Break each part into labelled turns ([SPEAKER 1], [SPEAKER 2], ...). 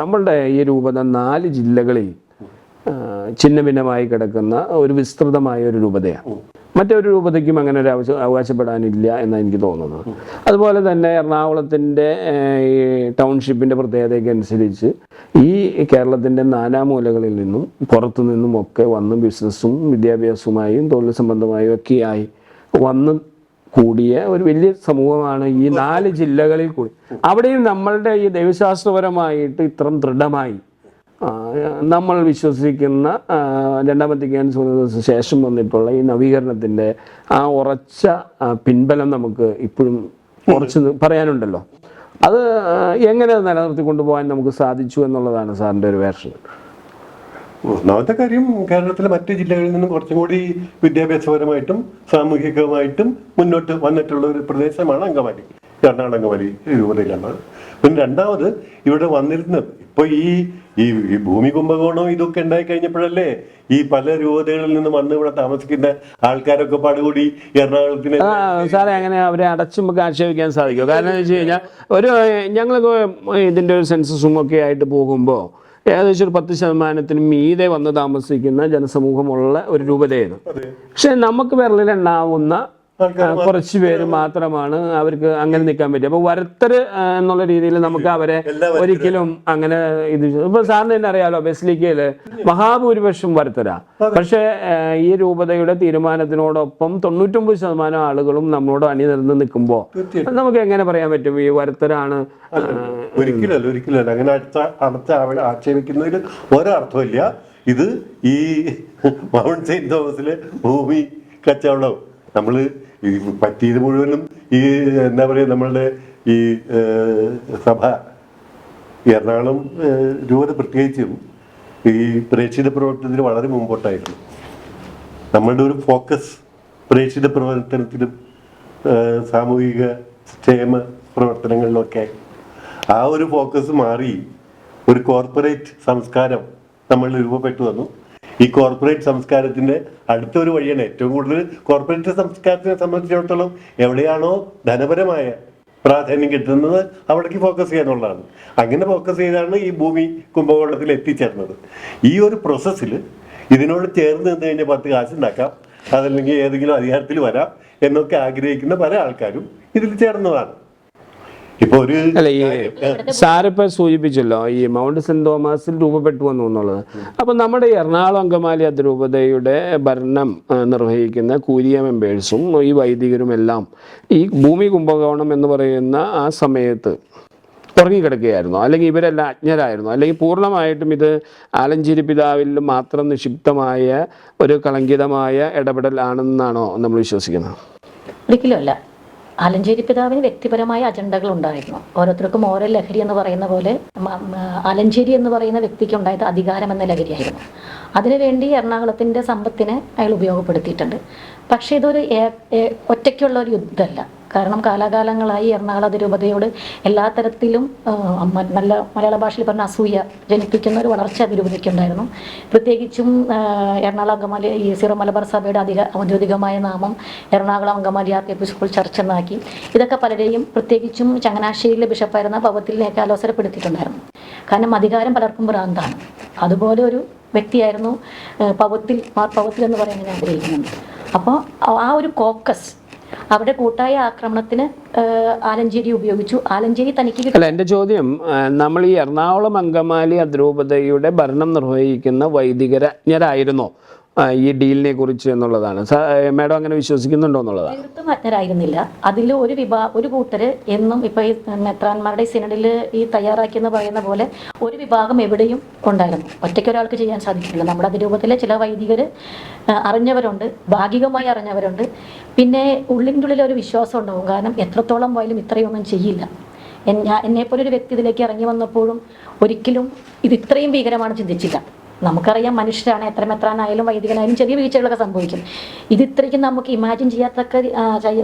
[SPEAKER 1] നമ്മളുടെ ഈ രൂപത നാല് ജില്ലകളിൽ ഛിന്ന ഭിന്നമായി കിടക്കുന്ന ഒരു വിസ്തൃതമായ ഒരു രൂപതയാണ്. മറ്റൊരു രൂപതയ്ക്കും അങ്ങനെ ഒരു അവശ അവകാശപ്പെടാനില്ല എന്നാണ് എനിക്ക് തോന്നുന്നത്. അതുപോലെ തന്നെ എറണാകുളത്തിന്റെ ഈ ടൗൺഷിപ്പിന്റെ പ്രത്യേകതയ്ക്ക് അനുസരിച്ച് ഈ കേരളത്തിന്റെ നാനാമൂലകളിൽ നിന്നും പുറത്തു നിന്നും ഒക്കെ വന്ന് ബിസിനസ്സും വിദ്യാഭ്യാസവുമായും തൊഴിൽ സംബന്ധമായും ഒക്കെയായി വന്ന് കൂടിയ ഒരു വലിയ സമൂഹമാണ് ഈ നാല് ജില്ലകളിൽ കൂടി. അവിടെയും നമ്മളുടെ ഈ ദൈവശാസ്ത്രപരമായിട്ട് ഇത്രയും ദൃഢമായി നമ്മൾ വിശ്വസിക്കുന്ന രണ്ടാമത്തെ രണ്ടാം വത്തിക്കാൻ ശേഷം വന്നിട്ടുള്ള ഈ നവീകരണത്തിന്റെ ആ ഉറച്ച പിൻബലം നമുക്ക് ഇപ്പോഴും കുറച്ച് പറയാനുണ്ടല്ലോ. അത് എങ്ങനെ നിലനിർത്തി കൊണ്ടുപോകാൻ നമുക്ക് സാധിച്ചു എന്നുള്ളതാണ് സാറിന്റെ ഒരു വേർഷൻ.
[SPEAKER 2] ഒന്നാമത്തെ കാര്യം കേരളത്തിലെ മറ്റ് ജില്ലകളിൽ നിന്നും കുറച്ചും കൂടി വിദ്യാഭ്യാസപരമായിട്ടും സാമൂഹികമായിട്ടും മുന്നോട്ട് വന്നിട്ടുള്ള ഒരു പ്രദേശമാണ് അങ്കമാലി. എറണാകുളം അങ്കമാലി രൂപതയിലാണ് പിന്നെ രണ്ടാമത് ഇവിടെ വന്നിരുന്നത് ഇപ്പൊ ഈ ഈ ഭൂമി കുംഭകോണം ഇതൊക്കെ ഉണ്ടായി കഴിഞ്ഞപ്പോഴല്ലേ ഈ പല രൂപതകളിൽ നിന്ന് വന്ന് ഇവിടെ താമസിക്കുന്ന ആൾക്കാരൊക്കെ പാടുകൂടി എറണാകുളത്തിന്
[SPEAKER 1] സാറേ അങ്ങനെ അവരെ അടച്ചു നമുക്ക് ആക്ഷേപിക്കാൻ സാധിക്കും കാരണം എന്ന് വെച്ച് കഴിഞ്ഞാൽ ഒരു ഞങ്ങൾ ഇതിന്റെ ഒരു സെൻസസും ഒക്കെ ആയിട്ട് പോകുമ്പോൾ ഏകദേശം ഒരു പത്ത് ശതമാനത്തിന് മീതെ വന്ന് താമസിക്കുന്ന ജനസമൂഹമുള്ള ഒരു
[SPEAKER 2] രൂപതയാണ്.
[SPEAKER 1] പക്ഷെ നമുക്ക് വിരലിലുണ്ടാവുന്ന കുറച്ച് പേര് മാത്രമാണ് അവർക്ക് അങ്ങനെ നിൽക്കാൻ പറ്റും അപ്പൊ വരത്തര് എന്നുള്ള രീതിയിൽ നമുക്ക് അവരെ ഒരിക്കലും അങ്ങനെ ഇത് ഇപ്പൊ സാറിന് തന്നെ അറിയാലോ ബെസ്ലിക്കയിൽ മഹാഭൂരിപക്ഷം വരത്തരാ. പക്ഷെ ഈ രൂപതയുടെ തീരുമാനത്തിനോടൊപ്പം തൊണ്ണൂറ്റൊമ്പത് ശതമാനം ആളുകളും നമ്മളോട് അണിനിരന്ന്
[SPEAKER 2] തീർച്ചയായിട്ടും.
[SPEAKER 1] നമുക്ക് എങ്ങനെ പറയാൻ പറ്റും? ഈ വരത്തരാണ്
[SPEAKER 2] ഒരിക്കലല്ല ഒരിക്കലല്ല. അങ്ങനെ അടച്ച ആക്ഷേപിക്കുന്നതിൽ ഒരർത്ഥമില്ല ഇത് ഈ മൗണ്ട് സെയിന്റ് തോമസിലെ ഭൂമി കച്ചവടം നമ്മൾ ഈ പറ്റിയത് മുഴുവനും ഈ എന്താ പറയുക നമ്മളുടെ ഈ സഭ എറണാകുളം രൂപത പ്രത്യേകിച്ചും ഈ പ്രേക്ഷിത പ്രവർത്തനത്തിന് വളരെ മുമ്പോട്ടായിരുന്നു. നമ്മളുടെ ഒരു ഫോക്കസ് പ്രേക്ഷിത പ്രവർത്തനത്തിലും സാമൂഹിക ക്ഷേമ പ്രവർത്തനങ്ങളിലൊക്കെ ആ ഒരു ഫോക്കസ് മാറി ഒരു കോർപ്പറേറ്റ് സംസ്കാരം നമ്മൾ രൂപപ്പെട്ടു വന്നു. ഈ കോർപ്പറേറ്റ് സംസ്കാരത്തിന്റെ അടുത്തൊരു വഴിയാണ് ഏറ്റവും കൂടുതൽ കോർപ്പറേറ്റ് സംസ്കാരത്തിനെ സംബന്ധിച്ചിടത്തോളം എവിടെയാണോ ധനപരമായ പ്രാധാന്യം കിട്ടുന്നത് അവിടേക്ക് ഫോക്കസ് ചെയ്യാന്നുള്ളതാണ് അങ്ങനെ ഫോക്കസ് ചെയ്താണ് ഈ ഭൂമി കുംഭകോണത്തിൽ എത്തിച്ചേർന്നത്. ഈ ഒരു പ്രോസസ്സിൽ ഇതിനോട് ചേർന്ന് നിന്ന് കഴിഞ്ഞാൽ പത്ത് കാശുണ്ടാക്കാം അതല്ലെങ്കിൽ ഏതെങ്കിലും അധികാരത്തിൽ വരാം എന്നൊക്കെ ആഗ്രഹിക്കുന്ന പല ആൾക്കാരും ഇതിൽ ചേർന്നതാണ്. ഇപ്പൊ ഒരു
[SPEAKER 1] അല്ല ഈ സാറിപ്പോൾ സൂചിപ്പിച്ചല്ലോ ഈ മൗണ്ട് സെന്റ് തോമസിൽ രൂപപ്പെട്ടു വന്നു എന്നുള്ളത് അപ്പം നമ്മുടെ ഈ എറണാകുളം അങ്കമാലി അതിരൂപതയുടെ ഭരണം നിർവഹിക്കുന്ന കൂരിയ മെമ്പേഴ്സും ഈ വൈദികരും എല്ലാം ഈ ഭൂമി കുംഭകോണം എന്ന് പറയുന്ന ആ സമയത്ത് ഉറങ്ങിക്കിടക്കുകയായിരുന്നു. അല്ലെങ്കിൽ ഇവരെല്ലാം അജ്ഞരായിരുന്നു. അല്ലെങ്കിൽ പൂർണമായിട്ടും ഇത് ആലഞ്ചേരി പിതാവിൽ മാത്രം നിക്ഷിപ്തമായ ഒരു കളങ്കിതമായ ഇടപെടലാണെന്നാണോ നമ്മൾ വിശ്വസിക്കുന്നത്?
[SPEAKER 3] ഒരിക്കലും അല്ല. ആലഞ്ചേരി പിതാവിന് വ്യക്തിപരമായ അജണ്ടകൾ ഉണ്ടായിരുന്നു. ഓരോരുത്തർക്കും ഓരോ ലഹരി എന്ന് പറയുന്ന പോലെ ആലഞ്ചേരി എന്ന് പറയുന്ന വ്യക്തിക്ക് ഉണ്ടായത് അധികാരം എന്ന ലഹരിയായിരുന്നു. അതിനുവേണ്ടി എറണാകുളത്തിന്റെ സമ്പത്തിനെ അയാൾ ഉപയോഗപ്പെടുത്തിയിട്ടുണ്ട്. പക്ഷേ ഇതൊരു ഒറ്റയ്ക്കുള്ള ഒരു യുദ്ധമല്ല. കാരണം കാലാകാലങ്ങളായി എറണാകുളം അതിരൂപതയോട് എല്ലാ തരത്തിലും നല്ല മലയാള ഭാഷയിൽ പറഞ്ഞ അസൂയ ജനിപ്പിക്കുന്ന ഒരു വളർച്ച അതിരൂപതയ്ക്കുണ്ടായിരുന്നു. പ്രത്യേകിച്ചും എറണാകുളം അങ്കമാലി ഈ സീറോ മലബാർ സഭയുടെ അധിക ഔദ്യോഗികമായ നാമം Ernakulam Angamaly R K school ചർച്ച എന്നാക്കി. ഇതൊക്കെ പലരെയും പ്രത്യേകിച്ചും ചങ്ങനാശ്ശേരിയിലെ ബിഷപ്പായിരുന്ന ഭവത്തിലേക്ക് അലോസരപ്പെടുത്തിയിട്ടുണ്ടായിരുന്നു കാരണം അധികാരം പലർക്കും ഭ്രാന്താണ്. അതുപോലെ ഒരു വ്യക്തിയായിരുന്നു പവത്തിൽ മാർ പവത്തിൽ എന്ന് പറയാൻ ഞാൻ ആഗ്രഹിക്കുന്നുണ്ട്. അപ്പോൾ ആ ഒരു കോക്കസ് അവിടെ കൂട്ടായ ആക്രമണത്തിന് ആലഞ്ചേരി ഉപയോഗിച്ചു. ആലഞ്ചേരി തനിക്ക്
[SPEAKER 1] അല്ല എന്റെ ചോദ്യം നമ്മൾ ഈ എറണാകുളം അങ്കമാലി അതിരൂപതയുടെ ഭരണം നിർവഹിക്കുന്ന വൈദികരജ്ഞരായിരുന്നോ? ഈ ഡീലിനെ കുറിച്ച് എന്നുള്ളതാണ്. മാഡം അങ്ങനെ വിശ്വസിക്കുന്നുണ്ടോ എന്നുള്ളതാണ്?
[SPEAKER 3] തീർത്തും അജ്ഞരായിരുന്നില്ല അതിൽ ഒരു വിഭാ ഒരു കൂട്ടര് എന്നും ഇപ്പൊ ഈ മെത്രാന്മാരുടെ സിനഡിൽ ഈ തയ്യാറാക്കിയെന്ന് പറയുന്ന പോലെ ഒരു വിഭാഗം എവിടെയും ഉണ്ടായിരുന്നു. ഒറ്റയ്ക്ക് ഒരാൾക്ക് ചെയ്യാൻ സാധിക്കില്ല നമ്മുടെ അതിരൂപത്തിലെ ചില വൈദികർ അറിഞ്ഞവരുണ്ട്. ഭാഗികമായി അറിഞ്ഞവരുണ്ട്. പിന്നെ ഉള്ളിന്റെ ഉള്ളിൽ ഒരു വിശ്വാസം ഉണ്ടാവും. കാരണം എത്രത്തോളം പോയാലും ഇത്രയൊന്നും ചെയ്യില്ല. എന്നെ ഒരു വ്യക്തി ഇതിലേക്ക് ഇറങ്ങി വന്നപ്പോഴും ഒരിക്കലും ഇത് ഇത്രയും ഭീകരമാണ് ചിന്തിച്ചില്ല. നമുക്കറിയാം മനുഷ്യരാണ് എത്രമെത്രാനായാലും വൈദികനായാലും ചെറിയ വീഴ്ചകളൊക്കെ സംഭവിക്കും. ഇത് ഇത്രയ്ക്കും നമുക്ക് ഇമാജിൻ ചെയ്യാത്തക്ക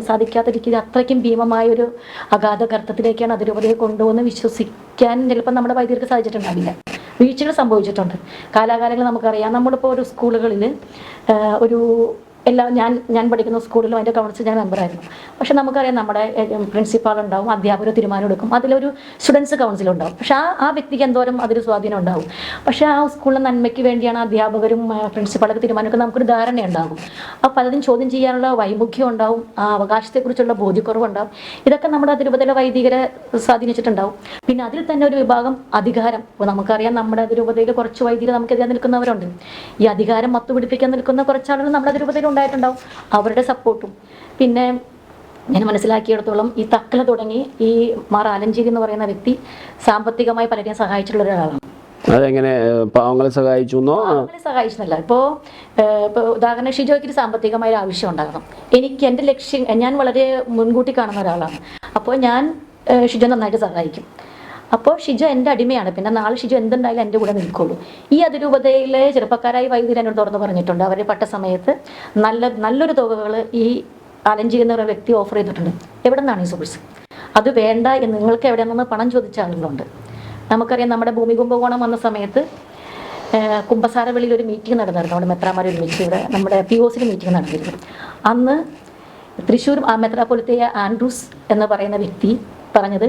[SPEAKER 3] സാധിക്കാത്ത രീതിയിൽ അത്രയ്ക്കും ഭീമമായ ഒരു അഗാധ ഗർത്തത്തിലേക്കാണ് അതിരൂപതയെ കൊണ്ടുവന്ന് വിശ്വസിക്കാൻ ചിലപ്പോൾ നമ്മുടെ വൈദികർക്ക് സാധിച്ചിട്ടുണ്ടാവില്ല. വീഴ്ചകൾ സംഭവിച്ചിട്ടുണ്ട്. കാലാകാലങ്ങൾ നമുക്കറിയാം. നമ്മളിപ്പോൾ ഒരു സ്കൂളുകളിൽ ഒരു എല്ലാ ഞാൻ ഞാൻ പഠിക്കുന്ന സ്കൂളിലും അതിന്റെ കൗൺസിൽ ഞാൻ മെമ്പറായിരുന്നു പക്ഷെ നമുക്കറിയാം നമ്മുടെ പ്രിൻസിപ്പാൾ ഉണ്ടാവും അധ്യാപകർ തീരുമാനം എടുക്കും. അതിലൊരു സ്റ്റുഡൻസ് കൗൺസിൽ ഉണ്ടാവും. പക്ഷെ ആ ആ വ്യക്തിക്ക് എന്തോരം അതൊരു സ്വാധീനം ഉണ്ടാവും. പക്ഷെ ആ സ്കൂളിലെ നന്മയ്ക്ക് വേണ്ടിയാണ് അധ്യാപകരും പ്രിൻസിപ്പാളൊക്കെ തീരുമാനമൊക്കെ നമുക്കൊരു ധാരണ ഉണ്ടാകും. അപ്പോൾ പലതും ചോദ്യം ചെയ്യാനുള്ള വൈമുഖ്യം ഉണ്ടാവും. ആ അവകാശത്തെക്കുറിച്ചുള്ള ബോധ്യക്കുറവുണ്ടാവും. ഇതൊക്കെ നമ്മുടെ അതിരൂപതയിലെ വൈദികരെ സ്വാധീനിച്ചിട്ടുണ്ടാവും. പിന്നെ അതിൽ തന്നെ ഒരു വിഭാഗം അധികാരം. നമുക്കറിയാം നമ്മുടെ അതിരൂപതയിൽ കുറച്ച് വൈദികർ നമുക്കെതിരെ നിൽക്കുന്നവരുണ്ട്. ഈ അധികാരം മത്തുപിടിപ്പിക്കാൻ നിൽക്കുന്ന കുറച്ചാളുകൾ നമ്മുടെ അതിരൂപതയിൽ ഉണ്ടായിട്ടുണ്ടാവും. അവരുടെ സപ്പോർട്ടും. പിന്നെ ഞാൻ മനസ്സിലാക്കിയിടത്തോളം ഈ തക്കല തുടങ്ങി ഈ മാർ ആലഞ്ചേരി എന്ന് പറയുന്ന വ്യക്തി സാമ്പത്തികമായി പലരെയും സഹായിച്ചിട്ടുള്ള ഒരാളാണ്.
[SPEAKER 1] അതെങ്ങനെ പാവങ്ങളെ സഹായിച്ചു
[SPEAKER 3] സഹായിച്ചതല്ല ഇപ്പോൾ ഇപ്പോൾ ഉദാഹരണം ഷിജോയ്ക്ക് സാമ്പത്തികമായ ഒരു ആവശ്യം ഉണ്ടാകണം. എനിക്ക് എന്റെ ലക്ഷ്യം ഞാൻ വളരെ മുൻകൂട്ടി കാണുന്ന ഒരാളാണ്. അപ്പോൾ ഞാൻ ഷിജോ നന്നായിട്ട് സഹായിക്കും. അപ്പോൾ ഷിജു എന്റെ അടിമയാണ്. പിന്നെ നാളെ ഷിജു എന്തുണ്ടായാലും എന്റെ കൂടെ നിൽക്കുള്ളൂ. ഈ അതിരൂപതയിലെ ചെറുപ്പക്കാരായി വൈദ്യുതി എന്നോട് തുറന്ന് പറഞ്ഞിട്ടുണ്ട്. അവരെ പട്ട സമയത്ത് നല്ല നല്ലൊരു തുകകൾ ഈ അലഞ്ചിരുന്ന ഒരു വ്യക്തി ഓഫർ ചെയ്തിട്ടുണ്ട്. എവിടെ നിന്നാണ് ഈ സോഴ്സ് അത് വേണ്ട എന്ന് നിങ്ങൾക്ക് എവിടെ നിന്ന് പണം ചോദിച്ച ആളുകളുണ്ട് നമുക്കറിയാം നമ്മുടെ ഭൂമി കുംഭകോണം വന്ന സമയത്ത് കുമ്പസാരവെളിയിൽ ഒരു മീറ്റിംഗ് നടന്നിരുന്നു. അവിടെ മെത്രാമാർ മീറ്റിംഗ് ഇവിടെ നമ്മുടെ പി ഒ സിയിൽ മീറ്റിംഗ് നടന്നിരുന്നു. അന്ന് തൃശ്ശൂർ ആ മെത്രാപ്പൊലിത്തയ ആൻഡ്രൂസ് എന്ന് പറയുന്ന വ്യക്തി പറഞ്ഞത്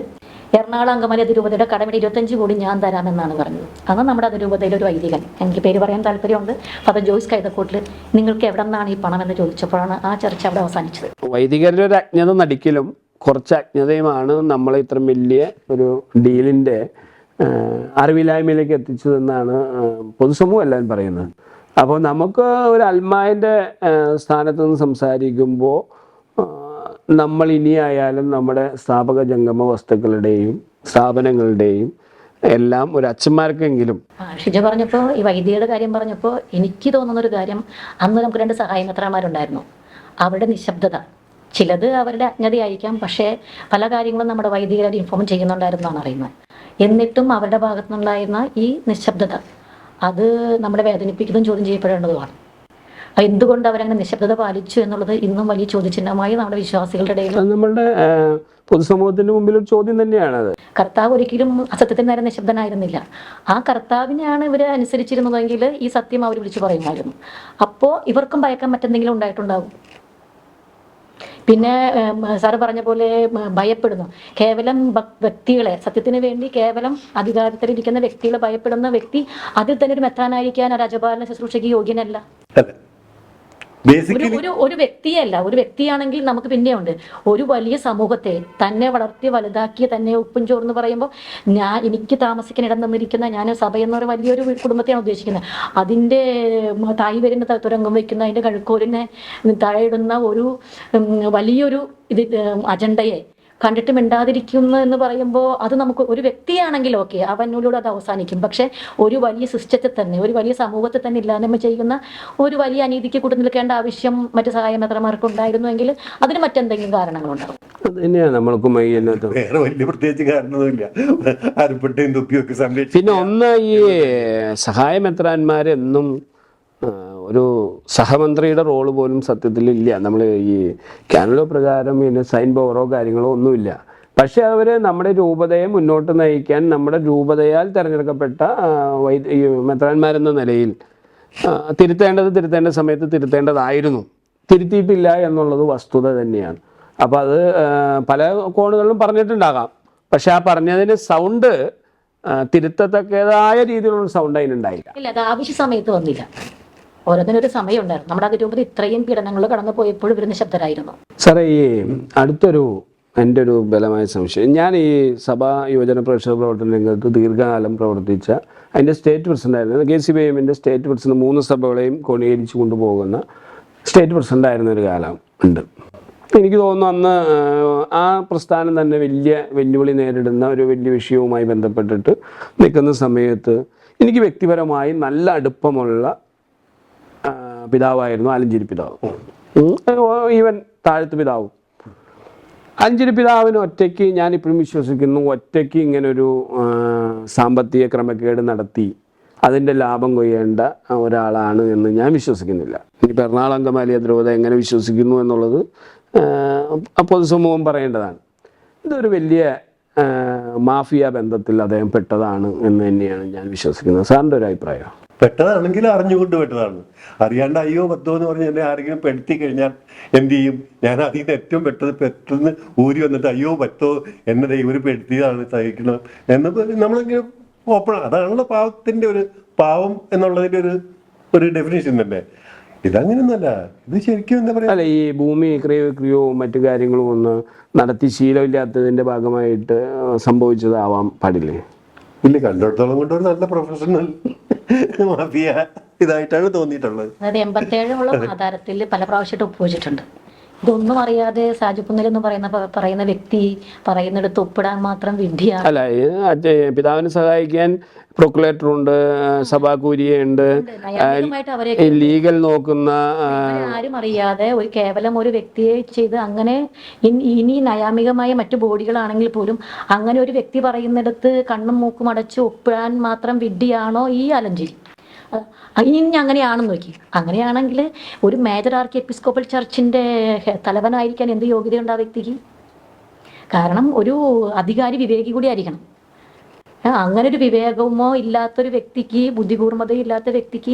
[SPEAKER 3] എറണാകുളം അങ്കമാലി അതിരൂപതയുടെ കടമിടി ഇരുപത്തഞ്ച് കോടി ഞാൻ തരാമെന്നാണ് പറഞ്ഞത്. അന്ന് നമ്മുടെ അതിരൂപതയിലെ ഒരു വൈദികൻ എനിക്ക് പേര് പറയാൻ താല്പര്യമുണ്ട്. ഫാദർ ജോയിസ് കൈതക്കോട്ടിൽ നിങ്ങൾക്ക് എവിടെ നിന്നാണ് ഈ പണം എന്ന് ചോദിച്ചപ്പോഴാണ് ആ ചർച്ച അവിടെ അവസാനിച്ചത്.
[SPEAKER 1] വൈദികരുടെ ഒരു അജ്ഞത നടിക്കലും കുറച്ച് അജ്ഞതയുമാണ് നമ്മൾ ഇത്ര വലിയ ഒരു ഡീലിന്റെ അറിവില്ലായ്മയിലേക്ക് എത്തിച്ചതെന്നാണ് പൊതുസമൂഹം എല്ലാവരും പറയുന്നത്. അപ്പോൾ നമുക്ക് ഒരു അൽമായന്റെ സ്ഥാനത്ത് നിന്ന് സംസാരിക്കുമ്പോൾ നമ്മൾ ഇനിയായാലും നമ്മുടെ സ്ഥാപക ജംഗമ വസ്തുക്കളുടെയും സ്ഥാപനങ്ങളുടെയും എല്ലാം ഒരു അച്ഛന്മാർക്കെങ്കിലും.
[SPEAKER 3] ഷിജ പറഞ്ഞപ്പോൾ ഈ വൈദ്യയുടെ കാര്യം പറഞ്ഞപ്പോൾ എനിക്ക് തോന്നുന്ന ഒരു കാര്യം അന്ന് നമുക്ക് രണ്ട് സഹായ മെത്രാന്മാരുണ്ടായിരുന്നു അവരുടെ നിശബ്ദത. ചിലത് അവരുടെ അജ്ഞതയായിരിക്കാം പക്ഷേ പല കാര്യങ്ങളും നമ്മുടെ വൈദികരെ ഇൻഫോം ചെയ്യുന്നുണ്ടായിരുന്നാണ് അറിയുന്നത്. എന്നിട്ടും അവരുടെ ഭാഗത്തുനിന്നുണ്ടായിരുന്ന ഈ നിശബ്ദത. അത് നമ്മളെ വേദനിപ്പിക്കുന്നതും ചോദ്യം ചെയ്യപ്പെടേണ്ടതുമാണ്. എന്തുകൊണ്ട് അവരങ്ങനെ നിശബ്ദത പാലിച്ചു എന്നുള്ളത് ഇന്നും വലിയ ചോദ്യചിഹ്നമായി നമ്മുടെ വിശ്വാസികളുടെ ഇടയിൽ
[SPEAKER 1] നമ്മളുടെ പൊതുസമൂഹത്തിന്റെ മുമ്പിൽ ഒരു ചോദ്യം തന്നെയാണത്
[SPEAKER 3] കർത്താവ് ഒരിക്കലും അസത്യത്തിന് നേരെ നിശബ്ദനായിരുന്നില്ല. ആ കർത്താവിനെയാണ് ഇവർ അനുസരിച്ചിരുന്നതെങ്കിൽ ഈ സത്യം അവർ വിളിച്ചു പറയുമായിരുന്നു. അപ്പോൾ ഇവർക്കും ഭയക്കാൻ മറ്റെന്തെങ്കിലും ഉണ്ടായിട്ടുണ്ടാവും? പിന്നെ സാറ് പറഞ്ഞ പോലെ ഭയപ്പെടുന്നു. കേവലം വ്യക്തികളെ സത്യത്തിന് വേണ്ടി കേവലം അധികാരത്തിലിരിക്കുന്ന വ്യക്തികളെ ഭയപ്പെടുന്ന വ്യക്തി അതിൽ തന്നെ ഒരു മെത്താനായിരിക്കാൻ ഒരു അജപാലന ശുശ്രൂഷയ്ക്ക് യോഗ്യനല്ല. ഒരു ഒരു വ്യക്തിയല്ല ഒരു വ്യക്തിയാണെങ്കിൽ നമുക്ക് പിന്നെയുണ്ട്. ഒരു വലിയ സമൂഹത്തെ തന്നെ വളർത്തി വലുതാക്കി തന്നെ ഉപ്പും ചോറെന്ന് പറയുമ്പോൾ ഞാൻ എനിക്ക് താമസിക്കാൻ ഇടം തന്നിരിക്കുന്ന ഞാൻ സഭ എന്നൊരു വലിയൊരു കുടുംബത്തെയാണ് ഉദ്ദേശിക്കുന്നത്. അതിന്റെ തായി വരുന്ന തുരങ്കം വയ്ക്കുന്ന അതിന്റെ കഴുക്കോലിനെ തഴയിടുന്ന ഒരു വലിയൊരു ഇത് അജണ്ടയെ കണ്ടിട്ട് മിണ്ടാതിരിക്കുന്നു എന്ന് പറയുമ്പോൾ അത് നമുക്ക് ഒരു വ്യക്തിയാണെങ്കിൽ ഓക്കെ അവനിലൂടെ അത് അവസാനിക്കും. പക്ഷെ ഒരു വലിയ സിസ്റ്റത്തെ തന്നെ ഒരു വലിയ സമൂഹത്തെ തന്നെ ഇല്ലായ്മ ചെയ്യുന്ന ഒരു വലിയ അനീതിക്ക് കൂട്ടു നിൽക്കേണ്ട ആവശ്യം മറ്റു ഉണ്ടായിരുന്നു എങ്കിൽ അതിന് മറ്റെന്തെങ്കിലും കാരണങ്ങളുണ്ടാവും.
[SPEAKER 2] വേറെ വലിയ പ്രത്യേകിച്ച് കാരണമൊന്നുമില്ല. അരിപ്പട്ടയും തൊപ്പിയൊക്കെ സംരക്ഷിക്കും
[SPEAKER 1] പിന്നെ ഒന്ന് ഈ സഹായമെത്രാന്മാരെന്നും ഒരു സഹമന്ത്രിയുടെ റോൾ പോലും സത്യത്തിൽ ഇല്ല. നമ്മൾ ഈ കാനലോ പ്രകാരം പിന്നെ സൈൻ പവറോ കാര്യങ്ങളോ ഒന്നുമില്ല. പക്ഷെ അവർ നമ്മുടെ രൂപതയെ മുന്നോട്ട് നയിക്കാൻ നമ്മുടെ രൂപതയാൽ തിരഞ്ഞെടുക്കപ്പെട്ട വൈദ്യ മെത്രാന്മാരെന്ന നിലയിൽ തിരുത്തേണ്ടത് തിരുത്തേണ്ട സമയത്ത് തിരുത്തേണ്ടതായിരുന്നു. തിരുത്തിയിട്ടില്ല എന്നുള്ളത് വസ്തുത തന്നെയാണ്. അപ്പോൾ അത് പല കോണുകളിലും പറഞ്ഞിട്ടുണ്ടാകാം. പക്ഷെ ആ പറഞ്ഞതിന് സൗണ്ട് തിരുത്തത്തക്കേതായ രീതിയിലുള്ള സൗണ്ട് അതിനുണ്ടായില്ല.
[SPEAKER 3] ഇല്ല അത് ആവശ്യ സമയത്ത് വന്നില്ല. ഓരോന്നിനൊരു സമയം ഉണ്ടായിരുന്നു നമ്മുടെ അതിരൂപത ഇത്രയും പീഡനങ്ങൾ കടന്നു പോയപ്പോഴും ഇവർ നിശബ്ദരായിരുന്നു.
[SPEAKER 1] സാറേ ഈ അടുത്തൊരു എന്റെ ഒരു ബലമായ സംശയം. ഞാൻ ഈ സഭാ യുവജന പ്രേക്ഷക പ്രവർത്തന രംഗത്ത് ദീർഘകാലം പ്രവർത്തിച്ച അതിന്റെ സ്റ്റേറ്റ് പ്രസിഡന്റായിരുന്നു കെ സി ബി എമ്മിന്റെ സ്റ്റേറ്റ് പ്രസിഡന്റ് മൂന്ന് സഭകളെയും കോണീകരിച്ചു കൊണ്ടുപോകുന്ന സ്റ്റേറ്റ് പ്രസിഡന്റ് ആയിരുന്ന ഒരു കാലം ഉണ്ട്. എനിക്ക് തോന്നുന്നു അന്ന് ആ, പ്രസ്ഥാനം തന്നെ വലിയ വെല്ലുവിളി നേരിടുന്ന ഒരു വലിയ വിഷയവുമായി ബന്ധപ്പെട്ടിട്ട് നിൽക്കുന്ന സമയത്ത് എനിക്ക് വ്യക്തിപരമായി നല്ല അടുപ്പമുള്ള പിതാവായിരുന്നു ആലഞ്ചേരി പിതാവ്. ഈവൻ താഴത്ത് പിതാവും. അഞ്ചിരി പിതാവിന് ഒറ്റയ്ക്ക് ഞാനിപ്പോഴും വിശ്വസിക്കുന്നു. ഒറ്റയ്ക്ക് ഇങ്ങനൊരു സാമ്പത്തിക ക്രമക്കേട് നടത്തി അതിന്റെ ലാഭം കൊയ്യേണ്ട ഒരാളാണ് എന്ന് ഞാൻ വിശ്വസിക്കുന്നില്ല. ഇനി എറണാകുളം അങ്കമാലി ദ്രവത എങ്ങനെ വിശ്വസിക്കുന്നു എന്നുള്ളത് പൊതുസമൂഹം പറയേണ്ടതാണ്. ഇതൊരു വലിയ മാഫിയ ബന്ധത്തിൽ അദ്ദേഹം പെട്ടതാണ് എന്ന് തന്നെയാണ് ഞാൻ വിശ്വസിക്കുന്നത്. സാറിന്റെ ഒരു അഭിപ്രായം?
[SPEAKER 2] പെട്ടതാണെങ്കിൽ അറിഞ്ഞുകൊണ്ട് പെട്ടതാണ്. അറിയാണ്ട് അയ്യോ പത്തോ എന്ന് പറഞ്ഞ് എന്നെ ആരെങ്കിലും പെടുത്തി കഴിഞ്ഞാൽ എന്ത് ചെയ്യും? ഞാൻ അതിൽ നിന്ന് ഏറ്റവും പെട്ടത് പെട്ടെന്ന് ഊരി വന്നിട്ട് അയ്യോ പത്തോ എന്നെ ദൈവം പെടുത്തിയതാണ് സഹിക്കണം എന്ന് നമ്മളെങ്കിലും ഓപ്പൺ അതാണല്ലോ പാവത്തിന്റെ ഒരു പാവം എന്നുള്ളതിന്റെ ഒരു ഒരു ഡെഫിനേഷൻ തന്നെ. ഇതങ്ങനെയൊന്നുമല്ല ഇത് ശരിക്കും എന്താ പറയാ?
[SPEAKER 1] അല്ല ഈ ഭൂമി ക്രിയോ ക്രിയോ മറ്റു കാര്യങ്ങളും ഒന്ന് നടത്തി ശീലമില്ലാത്തതിന്റെ ഭാഗമായിട്ട് സംഭവിച്ചതാവാം പാടില്ലേ?
[SPEAKER 2] ഇല്ല കണ്ടിടത്തോളം കൊണ്ട് ഒരു നല്ല പ്രൊഫഷണൽ മാഫിയ ഇതായിട്ടാണ് തോന്നിയിട്ടുള്ളത്.
[SPEAKER 3] അതായത് എൺപത്തി ഏഴ് ആധാരത്തിൽ പല പ്രാവശ്യമായിട്ട് ഒപ്പുവെച്ചിട്ടുണ്ട്. ഇതൊന്നും അറിയാതെ സാജുപ്പുന്നൽ എന്ന് പറയുന്ന പറയുന്ന വ്യക്തി പറയുന്നിടത്ത് ഒപ്പിടാൻ മാത്രം വിഡ്ഢിയാണ്
[SPEAKER 1] അല്ല പിതാവിനെ സഹായിക്കാൻ പ്രൊക്കുലേറ്റർ ഉണ്ട്
[SPEAKER 3] സഭാ
[SPEAKER 1] കൂരിയുണ്ട് ലീഗൽ നോക്കുന്ന
[SPEAKER 3] ആരും അറിയാതെ ഒരു കേവലം ഒരു വ്യക്തിയെ ചെയ്ത് അങ്ങനെ ഇനി നയാമികമായ മറ്റു ബോഡികളാണെങ്കിൽ പോലും അങ്ങനെ ഒരു വ്യക്തി പറയുന്നിടത്ത് കണ്ണും മൂക്കും അടച്ച് ഒപ്പിടാൻ മാത്രം വിഡ്ഢിയാണോ ഈ അലഞ്ചേരി ഇനി അങ്ങനെയാണെന്ന് നോക്കി. അങ്ങനെയാണെങ്കിൽ ഒരു മേജർ ആർക്കി എപ്പിസ്കോപ്പൽ ചർച്ചിന്റെ തലവനായിരിക്കാൻ എന്ത് യോഗ്യതയുണ്ട് ആ വ്യക്തിക്ക്? കാരണം ഒരു അധികാരി വിവേകി കൂടി ആയിരിക്കണം. അങ്ങനെ ഒരു വിവേകമോ ഇല്ലാത്തൊരു വ്യക്തിക്ക് ബുദ്ധികൂർമ്മതയോ ഇല്ലാത്ത വ്യക്തിക്ക്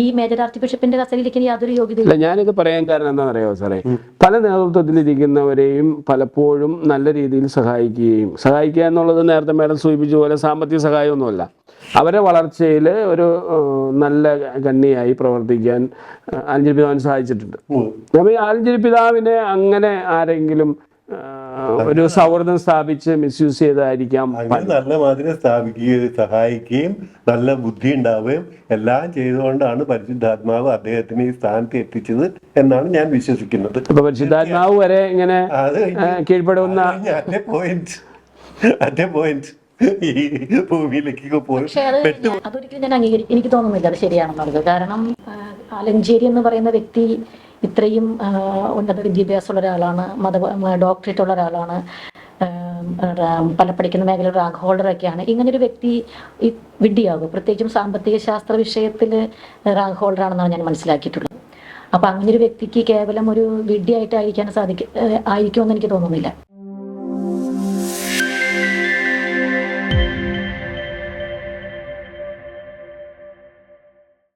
[SPEAKER 3] ഈ മേജർ ആർച്ച് ബിഷപ്പിന്റെ കസ്റ്റഡിയിലേക്ക് യാതൊരു യോഗ്യതയില്ല
[SPEAKER 1] ഞാനിത് പറയാൻ കാരണം എന്താണെന്ന് അറിയാമോ സാറേ പല നേതൃത്വത്തിലിരിക്കുന്നവരെയും പലപ്പോഴും നല്ല രീതിയിൽ സഹായിക്കുകയും സഹായിക്കുക എന്നുള്ളത് നേരത്തെ മേഡം സൂചിപ്പിച്ച പോലെ സാമ്പത്തിക സഹായമൊന്നുമല്ല. അവരെ വളർച്ചയിൽ ഒരു നല്ല കണ്ണിയായി പ്രവർത്തിക്കാൻ ആലഞ്ചേരി പിതാവിന് സഹായിച്ചിട്ടുണ്ട്. അപ്പോൾ ഈ ആലഞ്ചേരി പിതാവിനെ അങ്ങനെ ആരെങ്കിലും ഒരു സൗഹൃദം സ്ഥാപിച്ച് മിസ്യൂസ് ചെയ്തായിരിക്കാം
[SPEAKER 2] നല്ല മാതിരി സ്ഥാപിക്കുകയും സഹായിക്കുകയും നല്ല ബുദ്ധി ഉണ്ടാവുകയും എല്ലാം ചെയ്തുകൊണ്ടാണ് പരിശുദ്ധാത്മാവ് അദ്ദേഹത്തിന് ഈ സ്ഥാനത്ത് എത്തിച്ചത് എന്നാണ് ഞാൻ വിശ്വസിക്കുന്നത്.
[SPEAKER 1] ഇപ്പൊ പരിശുദ്ധാത്മാവ് വരെ ഇങ്ങനെ കീഴ്പ്പെടുന്ന
[SPEAKER 2] പോയിന്റ് അതേ പോയിന്റ് ഈ ഭൂമിയിലേക്ക് പോയി.
[SPEAKER 3] അതൊരിക്കലും ഞാൻ അംഗീകരിക്കും എനിക്ക് തോന്നുന്നില്ല അത് ശരിയാണെന്നുള്ളത്. കാരണം ആലഞ്ചേരി എന്ന് പറയുന്ന വ്യക്തി ഇത്രയും ഉന്നത വിദ്യാഭ്യാസമുള്ള ഒരാളാണ് മത ഡോക്ടറേറ്റ് ഉള്ള ഒരാളാണ് പല പഠിക്കുന്ന മേഖലയിൽ റാങ്ക് ഹോൾഡറൊക്കെയാണ്. ഒരു വ്യക്തി വിഡിയാകും പ്രത്യേകിച്ചും സാമ്പത്തിക ശാസ്ത്ര വിഷയത്തിൽ റാങ്ക് ഹോൾഡറാണെന്നാണ് ഞാൻ മനസ്സിലാക്കിയിട്ടുള്ളത്. അപ്പോൾ ഒരു വ്യക്തിക്ക് കേവലം ഒരു വിഡ്ഢിയായിട്ടായിരിക്കാൻ സാധിക്കും ആയിരിക്കുമെന്ന് എനിക്ക് തോന്നുന്നില്ല.